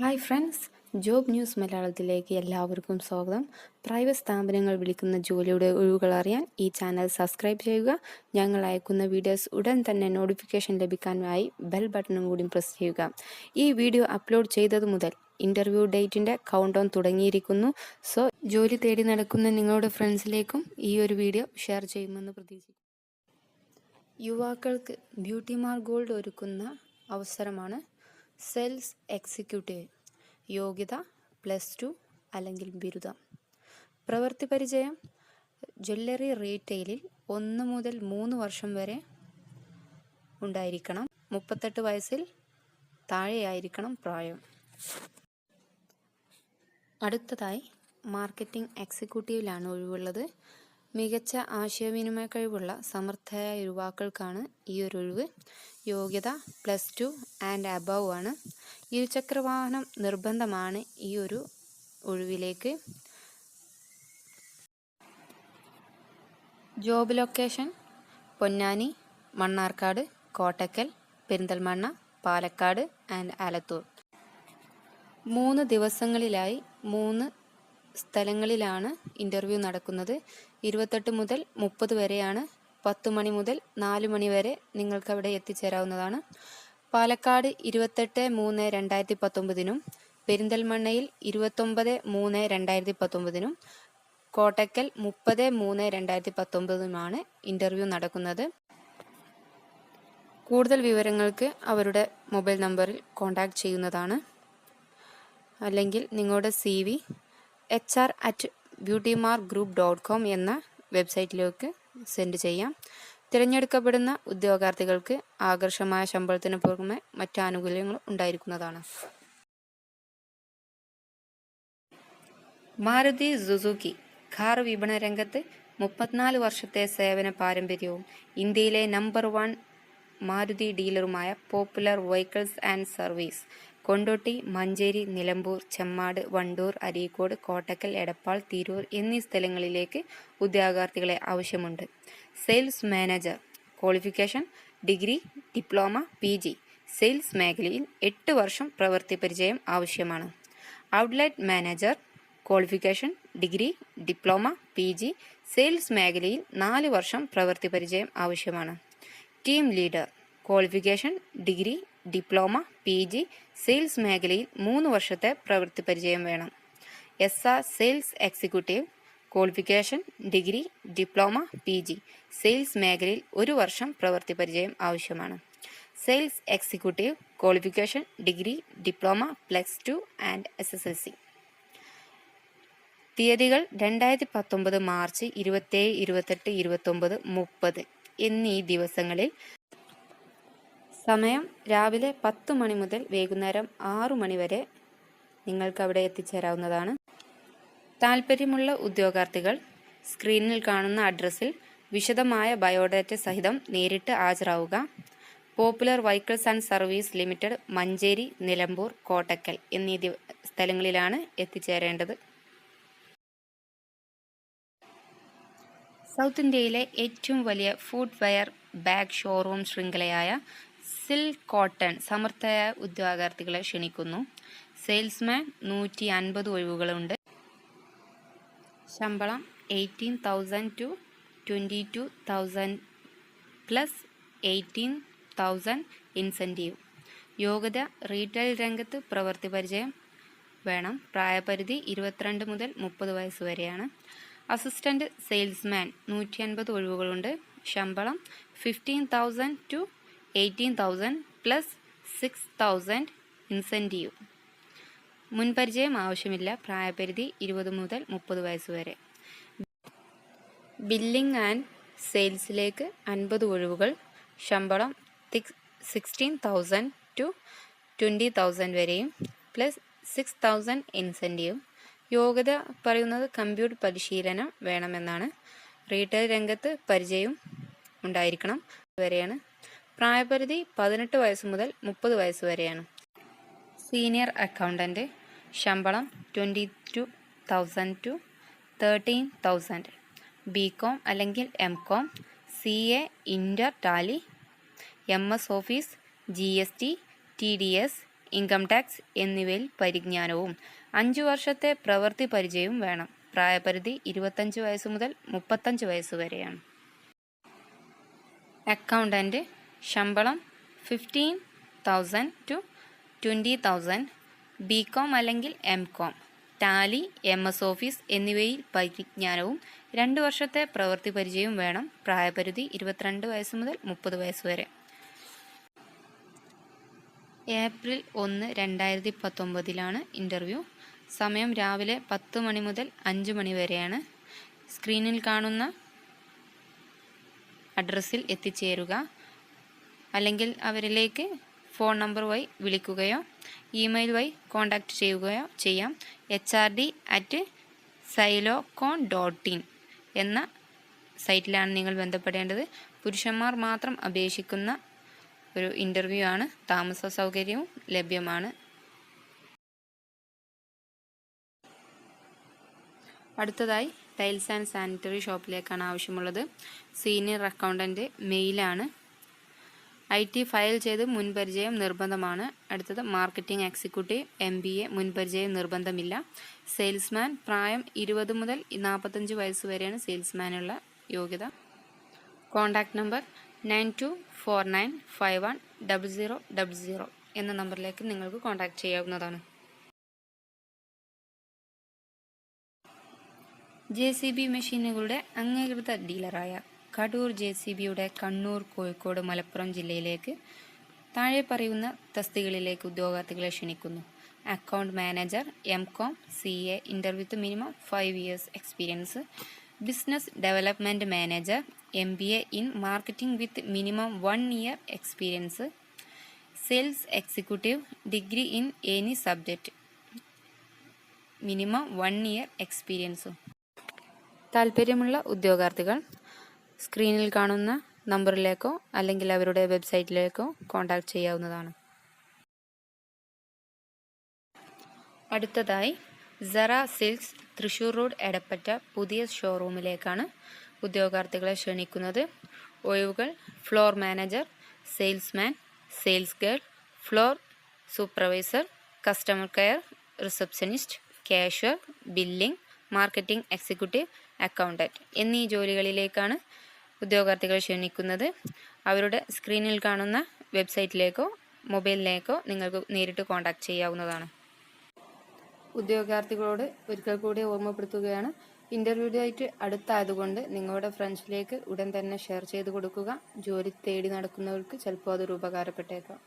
Hi friends job news മലയാളത്തിലേക്ക് എല്ലാവർക്കും സ്വാഗതം. പ്രൈവറ്റ് സ്ഥാപനങ്ങൾ വിളിക്കുന്ന ജോലിയുടെ ഒഴിവുകൾ അറിയാൻ ഈ ചാനൽ സബ്സ്ക്രൈബ് ചെയ്യുക. ഞങ്ങൾ അയക്കുന്ന വീഡിയോസ് ഉടൻ തന്നെ നോട്ടിഫിക്കേഷൻ ലഭിക്കാനായി ബെൽ ബട്ടണും കൂടി പ്രസ് ചെയ്യുക. ഈ വീഡിയോ അപ്ലോഡ് ചെയ്തത് മുതൽ ഇന്റർവ്യൂ ഡേറ്റിന്റെ കൗണ്ട് ഓൺ തുടങ്ങിയിരിക്കുന്നു. സോ ജോലി തേടി നടക്കുന്ന നിങ്ങളുടെ ഫ്രണ്ട്സിലേക്കും ഈ ഒരു വീഡിയോ ഷെയർ ചെയ്യുമെന്ന് പ്രതീക്ഷിക്കുന്നു. യുവാക്കൾക്ക് ബ്യൂട്ടിമാർ ഗോൾഡ് ഒരുക്കുന്ന അവസരമാണ് സെയിൽസ് എക്സിക്യൂട്ടീവ്. യോഗ്യത പ്ലസ് ടു അല്ലെങ്കിൽ ബിരുദം. പ്രവൃത്തി പരിചയം. ജ്വല്ലറി റീറ്റെയിലിൽ ഒന്ന് മുതൽ മൂന്ന് വർഷം വരെ ഉണ്ടായിരിക്കണം. മുപ്പത്തെട്ട് വയസ്സിൽ താഴെയായിരിക്കണം പ്രായം. അടുത്തതായി മാർക്കറ്റിംഗ് എക്സിക്യൂട്ടീവിലാണ് ഒഴിവുള്ളത്. മികച്ച ആശയവിനിമയ കഴിവുള്ള സമർത്ഥയായ യുവാക്കൾക്കാണ് ഈ ഒരു ഒഴിവ്. യോഗ്യത പ്ലസ് ടു ആൻഡ് അബവ് ആണ്. ഇരുചക്രവാഹനം നിർബന്ധമാണ് ഈ ഒരു ഒഴിവിലേക്ക്. Job location Ponnani Mannarkkad Kottakkal Perinthalmanna Palakkad and Alathur. മൂന്ന് ദിവസങ്ങളിലായി മൂന്ന് സ്ഥലങ്ങളിലാണ് ഇന്റർവ്യൂ നടക്കുന്നത്. ഇരുപത്തെട്ട് മുതൽ മുപ്പത് വരെയാണ് പത്ത് മണി മുതൽ നാല് മണി വരെ നിങ്ങൾക്ക് അവിടെ എത്തിച്ചേരാവുന്നതാണ്. പാലക്കാട് ഇരുപത്തെട്ട് മൂന്ന് രണ്ടായിരത്തി പത്തൊമ്പതിനും പെരിന്തൽമണ്ണയിൽ ഇരുപത്തൊമ്പത് മൂന്ന് രണ്ടായിരത്തി പത്തൊമ്പതിനും കോട്ടക്കൽ മുപ്പത് മൂന്ന് രണ്ടായിരത്തി പത്തൊമ്പതിനുമാണ് ഇന്റർവ്യൂ നടക്കുന്നത്. കൂടുതൽ വിവരങ്ങൾക്ക് അവരുടെ മൊബൈൽ നമ്പറിൽ കോൺടാക്റ്റ് ചെയ്യുന്നതാണ്. അല്ലെങ്കിൽ നിങ്ങളുടെ C V H R at beauty mark group dot com എന്ന വെബ്സൈറ്റിലേക്ക് സെൻഡ് ചെയ്യാം. തിരഞ്ഞെടുക്കപ്പെടുന്ന ഉദ്യോഗാർത്ഥികൾക്ക് ആകർഷമായ ശമ്പളത്തിന് പുറമെ മറ്റ് ഉണ്ടായിരിക്കുന്നതാണ്. മാരുതി സുസുക്കി കാർ വിപണന രംഗത്ത് മുപ്പത്തിനാല് വർഷത്തെ സേവന പാരമ്പര്യവും ഇന്ത്യയിലെ number one Maruti ഡീലറുമായ popular vehicles and service Kondotty Manjeri Nilambur Chemmad Wandoor Areekode Kottakkal Edappal Tirur എന്നീ സ്ഥലങ്ങളിലേക്ക് ഉദ്യോഗാർത്ഥികളെ ആവശ്യമുണ്ട്. Sales manager qualification degree diploma P G. Sales മേഖലയിൽ എട്ട് വർഷം പ്രവൃത്തി പരിചയം ആവശ്യമാണ്. Outlet manager qualification degree diploma P G. Sales മേഖലയിൽ നാല് വർഷം പ്രവൃത്തി പരിചയം ആവശ്യമാണ്. Team leader qualification degree diploma P G sales മേഖലയിൽ മൂന്ന് വർഷത്തെ പ്രവൃത്തി പരിചയം വേണം. S R sales executive qualification degree diploma P G sales മേഖലയിൽ ഒരു വർഷം പ്രവൃത്തി പരിചയം ആവശ്യമാണ്. Sales executive qualification degree diploma plus two and S S L C. തീയതികൾ രണ്ടായിരത്തി പത്തൊമ്പത് മാർച്ച് ഇരുപത്തേഴ് ഇരുപത്തെട്ട് ഇരുപത്തൊമ്പത് മുപ്പത് എന്നീ ദിവസങ്ങളിൽ സമയം രാവിലെ പത്ത് മണി മുതൽ വൈകുന്നേരം ആറു മണി വരെ നിങ്ങൾക്ക് അവിടെ എത്തിച്ചേരാവുന്നതാണ്. താൽപ്പര്യമുള്ള ഉദ്യോഗാർത്ഥികൾ സ്ക്രീനിൽ കാണുന്ന അഡ്രസ്സിൽ വിശദമായ ബയോഡാറ്റ സഹിതം നേരിട്ട് ഹാജരാവുക. Popular vehicles and service limited Manjeri Nilambur Kottakkal എന്നീ സ്ഥലങ്ങളിലാണ് എത്തിച്ചേരേണ്ടത്. സൗത്ത് ഇന്ത്യയിലെ ഏറ്റവും വലിയ ഫുഡ് വെയർ ബാഗ് ഷോറൂം ശൃംഖലയായ സിൽക്ക് കോട്ടൺ സമർത്ഥയായ ഉദ്യോഗാർത്ഥികളെ ക്ഷണിക്കുന്നു. സെയിൽസ്മാൻ നൂറ്റി അൻപത് ഒഴിവുകളുണ്ട്. ശമ്പളം eighteen thousand to twenty two thousand plus eighteen thousand incentive. യോഗ്യത റീറ്റെയിൽ രംഗത്ത് പ്രവൃത്തി പരിചയം വേണം. പ്രായപരിധി ഇരുപത്തിരണ്ട് മുതൽ മുപ്പത് വയസ്സ് വരെയാണ്. അസിസ്റ്റന്റ് സെയിൽസ്മാൻ നൂറ്റി അൻപത് ഒഴിവുകളുണ്ട്. ശമ്പളം fifteen thousand to eighteen thousand plus six thousand incentive. മുൻപരിചയം ആവശ്യമില്ല. പ്രായപരിധി ഇരുപത് മുതൽ മുപ്പത് വയസ്സ് വരെ. ബില്ലിംഗ് ആൻഡ് സെയിൽസിലേക്ക് അൻപത് ഒഴിവുകൾ. ശമ്പളം sixteen thousand to twenty thousand വരെയും പ്ലസ് സിക്സ് തൗസൻഡ് ഇൻസെന്റീവ്. യോഗ്യത പറയുന്നത് കമ്പ്യൂട്ടർ പരിശീലനം വേണമെന്നാണ്. റീറ്റെയിൽ രംഗത്ത് പരിചയം ഉണ്ടായിരിക്കണം. വരെയാണ് പ്രായപരിധി പതിനെട്ട് വയസ്സ് മുതൽ മുപ്പത് വയസ്സ് വരെയാണ്. സീനിയർ അക്കൗണ്ടന്റ് ശമ്പളം twenty two thousand to thirteen thousand. B com അല്ലെങ്കിൽ M com C A inter tally M S office G S T T D S income tax എന്നിവയിൽ പരിജ്ഞാനവും അഞ്ചു വർഷത്തെ പ്രവൃത്തി പരിചയവും വേണം. പ്രായപരിധി ഇരുപത്തഞ്ച് വയസ്സ് മുതൽ മുപ്പത്തഞ്ച് വയസ്സ് വരെയാണ്. അക്കൗണ്ടന്റ് ശമ്പളം fifteen thousand to twenty thousand B com അല്ലെങ്കിൽ M com tally M S office എന്നിവയിൽ പരിജ്ഞാനവും രണ്ട് വർഷത്തെ പ്രവൃത്തി പരിചയവും വേണം പ്രായപരിധി ഇരുപത്തിരണ്ട് വയസ്സ് മുതൽ മുപ്പത് വയസ്സ് വരെ. ഏപ്രിൽ ഒന്ന് രണ്ടായിരത്തി പത്തൊമ്പതിലാണ് ഇന്റർവ്യൂ. സമയം രാവിലെ പത്ത് മണി മുതൽ അഞ്ച് മണി വരെയാണ്. സ്ക്രീനിൽ കാണുന്ന അഡ്രസ്സിൽ എത്തിച്ചേരുക. അല്ലെങ്കിൽ അവരിലേക്ക് ഫോൺ നമ്പർ വഴി വിളിക്കുകയോ ഇമെയിൽ വഴി കോൺടാക്റ്റ് ചെയ്യുകയോ ചെയ്യാം. H R D at xylocon dot in എന്ന സൈറ്റിലാണ് നിങ്ങൾ ബന്ധപ്പെടേണ്ടത്. പുരുഷന്മാർ മാത്രം അപേക്ഷിക്കുന്ന ഒരു ഇന്റർവ്യൂ ആണ്. താമസ സൗകര്യവും ലഭ്യമാണ്. അടുത്തതായി ടൈൽസ് ആൻഡ് സാനിറ്ററി ഷോപ്പിലേക്കാണ് ആവശ്യമുള്ളത്. സീനിയർ അക്കൗണ്ടന്റ് മെയിലാണ് ഐ ടി ഫയൽ ചെയ്ത് മുൻപരിചയം നിർബന്ധമാണ്. അടുത്തത് marketing executive M B A മുൻപരിചയം നിർബന്ധമില്ല. സെയിൽസ്മാൻ പ്രായം ഇരുപത് മുതൽ നാൽപ്പത്തഞ്ച് വയസ്സ് വരെയാണ് സെയിൽസ്മാനുള്ള യോഗ്യത. Contact number nine two four nine five one double zero double zero എന്ന നമ്പറിലേക്ക് നിങ്ങൾക്ക് കോൺടാക്റ്റ് ചെയ്യാവുന്നതാണ്. ജെ സി ബി മെഷീനുകളുടെ അംഗീകൃത ഡീലറായ കടൂർ ജെ സി ബിയുടെ കണ്ണൂർ കോഴിക്കോട് മലപ്പുറം ജില്ലയിലേക്ക് താഴെ പറയുന്ന തസ്തികളിലേക്ക് ഉദ്യോഗാർത്ഥികളെ ക്ഷണിക്കുന്നു. Account manager M com C A interview minimum five years experience business development manager M B A in marketing with minimum one year experience sales executive degree in any subject minimum one year എക്സ്പീരിയൻസും. താല്പര്യമുള്ള ഉദ്യോഗാർത്ഥികൾ സ്ക്രീനിൽ കാണുന്ന നമ്പറിലേക്കോ അല്ലെങ്കിൽ അവരുടെ വെബ്സൈറ്റിലേക്കോ contact ചെയ്യാവുന്നതാണ്. അടുത്തതായി Sara silks Thrissur road Edappatta പുതിയ ഷോറൂമിലേക്കാണ് ഉദ്യോഗാർത്ഥികളെ ക്ഷണിക്കുന്നത്. ഒഴിവുകൾ floor manager salesman sales girl floor supervisor customer care receptionist cashier billing marketing executive accountant എന്നീ ജോലികളിലേക്കാണ് ഉദ്യോഗാർത്ഥികൾ ക്ഷണിക്കുന്നത് അവരുടെ സ്ക്രീനിൽ കാണുന്ന വെബ്സൈറ്റിലേക്കോ മൊബൈലിലേക്കോ നിങ്ങൾക്ക് നേരിട്ട് കോൺടാക്ട് ചെയ്യാവുന്നതാണ്. ഉദ്യോഗാർത്ഥികളോട് ഒരിക്കൽ കൂടി ഓർമ്മപ്പെടുത്തുകയാണ്. ഇന്റർവ്യൂ ഡേറ്റ് അടുത്തായതുകൊണ്ട് നിങ്ങളുടെ ഫ്രണ്ട്സിലേക്ക് ഉടൻ തന്നെ ഷെയർ ചെയ്ത് കൊടുക്കുക. ജോലി തേടി നടക്കുന്നവർക്ക് ചിലപ്പോൾ അതൊരു ഉപകാരപ്പെട്ടേക്കാം.